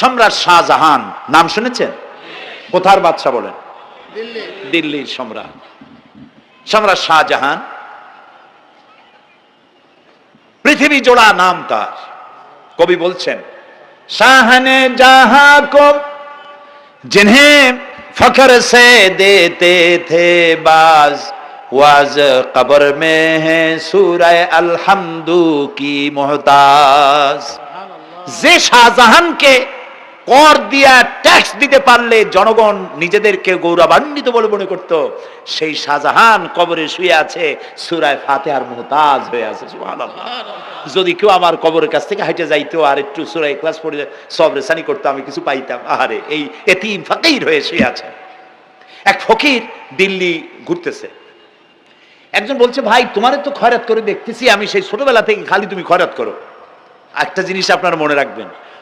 সম্রাট শাহজাহান নাম শুনেছেন কোথার বাদশা বলেন দিল্লির সম্রাট সম্রাট শাহজাহান পৃথিবী জোড়া নাম তার কবি বলছেন শাহনে জাহা কো जिन्हें फखर से देते थे बाज वाज कब्र में है सूरह अलहमदू की मोहताज যে শাহজাহানকে কর দিয়া ট্যাক্স দিতে পারলে জনগণ নিজেদেরকে গৌরবান্বিত বলে মনে করত। সেই শাহজাহান কবরে শুয়ে আছে, সুরায় ফাতেহার মোহতাজ হয়ে আছে যদি কেউ আমার কবরের কাছ থেকে হাইটে যাইতো আর একটু সুরায় ক্লাস পড়ে সব রেসানি করতো, আমি কিছু পাইতাম। আহারে, এই এতিম ফাকির হয়ে শুয়ে আছে। এক ফকির দিল্লি ঘুরতেছে। একজন বলছে, ভাই, তোমার তো খয়রাত করে দেখতেছি, আমি সেই ছোটবেলা থেকে খালি তুমি খয়রাত করো। একটা জিনিস আপনারা মনে রাখবেন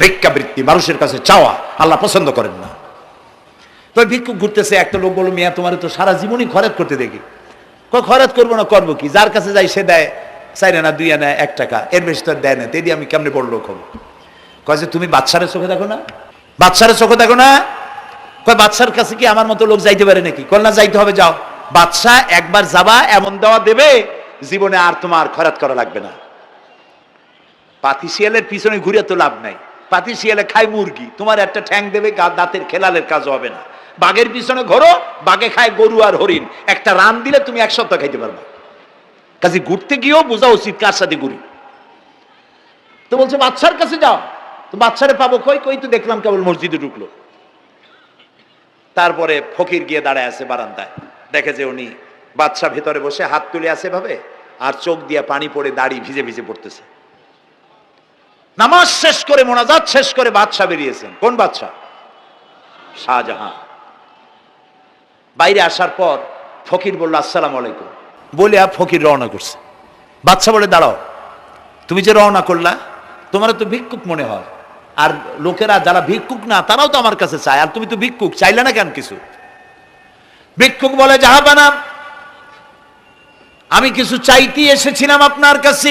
ভিক্ষাবৃত্তি, মানুষের কাছে চাওয়া, আল্লাহ পছন্দ করেন না। তো ভিক্ষুক ঘুরতেছে, একটা লোক বলল, মিয়া, তোমার তো সারা জীবনই খরচ করতে দেখি। খরচ করব না, করব কি? যার কাছে যাই, সে দেয়, চাই না দুই আনা, এক টাকা। এর বেশি তো দেয় না। তেদি আমি কেমনে বড় লোক হব? কয় যে, তুমি বাচ্চারের চোখে দেখো না? বাচ্চারের চোখে দেখো না? কয় বাচ্চার কাছে কি আমার মতো লোক যাইতে পারে নাকি? না, যাইতে হবে, যাও। বাচ্চা একবার যাবা, এমন দেওয়া দেবে, জীবনে আর তোমার খরাত করা লাগবে না। পাতি শিয়ালের পিছনে ঘুরে তো লাভ নাই। পাতি শিয়ালে খায় মুরগি। তোমার একটা ঠ্যাং দেবে দাঁতের খেলালের কাজ হবে না। বাঘের পিছনে ঘোরো, বাঘে খায় গরু আর হরিণ। একটা রান দিলে তুমি এক সপ্তাহ খাইতে পারবা। কাজে ঘুরতে গিয়েও বোঝা উচিত কার সাথে ঘুরি। তো বলছে বাচ্চার কাছে যাও। তো বাচ্চারে পাবো কই? কই তো দেখলাম কেবল মসজিদে ঢুকলো। তারপরে ফকির গিয়ে দাঁড়ায় আছে বারান্দায়। দেখে যে উনি বাচ্চা ভেতরে বসে হাত তুলে আছে ভাবে আর চোখ দিয়ে পানি পড়ে দাড়ি ভিজে ভিজে পড়তেছে। নামাজ শেষ করে মোনাজাত শেষ করে বাদশা বেরিয়েছেন। কোন বাদশা শাহজাহান। বাইরে আসার পর ফকির বলল, আসসালাম আলাইকুম। বলে আর ফকির রওনা করছে। বাচ্চা বলে, দাঁড়াও, তুমি যে রওনা করলা তোমার তো ভিক্ষুক মনে হয়। আর লোকেরা যারা ভিক্ষুক না, তারাও তো আমার কাছে চায়। আর তুমি তো ভিক্ষুক, চাইলে না কেন কিছু? ভিক্ষুক বলে যাহাবানা আমি কিছু চাইতে এসেছিলাম আপনার কাছে।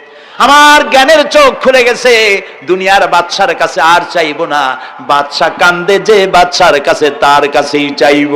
আমার জ্ঞানের চোখ খুলে গেছে। দুনিয়ার বাচ্চার কাছে আর চাইব না। বাচ্চা কান্দে যে বাচ্চার কাছে তার কাছেই চাইব।